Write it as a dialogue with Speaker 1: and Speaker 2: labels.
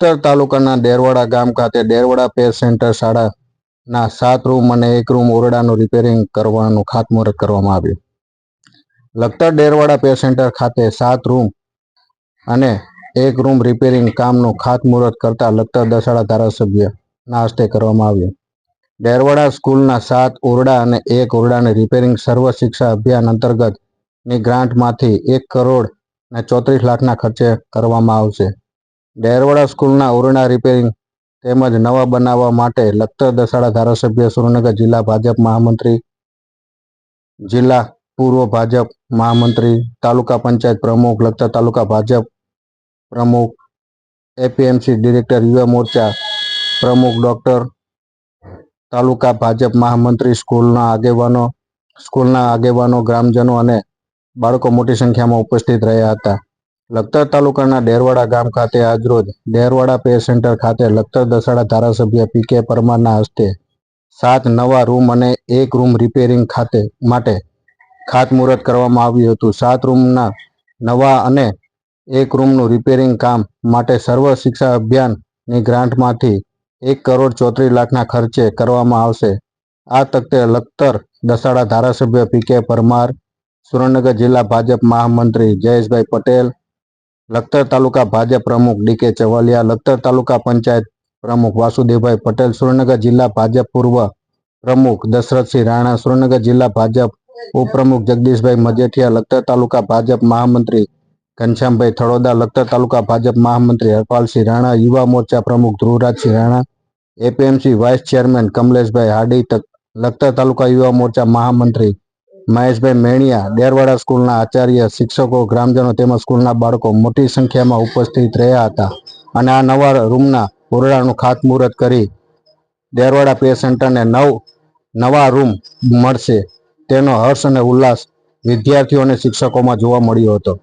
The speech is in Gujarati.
Speaker 1: લખતર તાલુકાના ડેરવાડા ગામ ખાતે ડેરવાડા પેર સેન્ટર શાળાના સાત રૂમ અને એક રૂમ ઓરડાનું રિપેરિંગ કરવાનું ખાતમુહૂર્ત કરવામાં આવ્યું. લખતર ડેરવાડા પેર સેન્ટર ખાતે સાત રૂમ અને એક રૂમ રિપેરિંગ કામનું ખાતમુહૂર્ત કરતા લખતર દસાડા ધારાસભ્યના હસ્તે કરવામાં આવ્યું. ડેરવાડા સ્કૂલના સાત ઓરડા અને એક ઓરડાને રિપેરિંગ સર્વ શિક્ષા અભિયાન અંતર્ગતની ગ્રાન્ટમાંથી એક કરોડ ને ચોત્રીસ લાખના ખર્ચે કરવામાં આવશે. ડેરવાડા સ્કૂલના ઓરડા રિપેરિંગ તેમજ નવા બનાવવા માટે લખતર દસાડા ધારાસભ્ય સુરેન્દ્રનગર જિલ્લા ભાજપ મહામંત્રી, જિલ્લા પૂર્વ ભાજપ મહામંત્રી, તાલુકા પંચાયત પ્રમુખ, લખતર તાલુકા ભાજપ પ્રમુખ, એપીએમસી ડિરેક્ટર યુવા મોરચા પ્રમુખ ડૉક્ટર, તાલુકા ભાજપ મહામંત્રી સ્કૂલના આગેવાનો સ્કૂલના આગેવાનો, ગ્રામજનો અને બાળકો મોટી સંખ્યામાં ઉપસ્થિત રહ્યા હતા. લખતર તાલુકાના ડેરવાડા ગામ ખાતે આજરોજ ડેરવાડા પે સેન્ટર ખાતે લખતર દસાડા ધારાસભ્ય પી કે પરમારના હસ્તે સાત નવા રૂમ અને એક રૂમ રિપેરિંગ ખાતે માટે ખાતમુહૂર્ત કરવામાં આવ્યું હતું. સાત રૂમના નવા અને એક રૂમનું રિપેરિંગ કામ માટે સર્વ શિક્ષા અભિયાનની ગ્રાન્ટમાંથી એક કરોડ ચોત્રીસ લાખના ખર્ચે કરવામાં આવશે. આ તકતે લખતર દસાડા ધારાસભ્ય પી કે પરમાર, સુરેન્દ્રનગર જિલ્લા ભાજપ મહામંત્રી જયેશભાઈ પટેલ લખતર તાલુકા ભાજપ પ્રમુખ ડી કે ચવાલિયા, લખતર તાલુકા પંચાયત પ્રમુખ વાસુદેવભાઈ પટેલ, સુરેન્દ્રનગર જિલ્લા ભાજપ પૂર્વ પ્રમુખ દશરથસિંહ રાણા, સુરેન્દ્રનગર જિલ્લા ભાજપ ઉપપ્રમુખ જગદીશભાઈ મજેઠિયા, લખતર તાલુકા ભાજપ મહામંત્રી ઘનશ્યામભાઈ થડોદા, લખતર તાલુકા ભાજપ મહામંત્રી હરપાલસિંહ રાણા, યુવા મોરચા પ્રમુખ Dhruvrajsinh Rana, APMC vice chairman Kamleshbhai Hadi Lakhtar તાલુકા યુવા મોરચા મહામંત્રી મહેશભાઈ મેણિયા ડેરવાડા સ્કૂલના આચાર્ય, શિક્ષકો, ગ્રામજનો તેમજ સ્કૂલના બાળકો મોટી સંખ્યામાં ઉપસ્થિત રહ્યા હતા અને આ નવા રૂમના ઓરડાનું ખાતમુહૂર્ત કરી દેરવાડા પે સેન્ટરને નવ, નવા રૂમ મળશે. તેનો હર્ષ અને ઉલ્લાસ વિદ્યાર્થીઓ અને શિક્ષકોમાં જોવા મળ્યો હતો.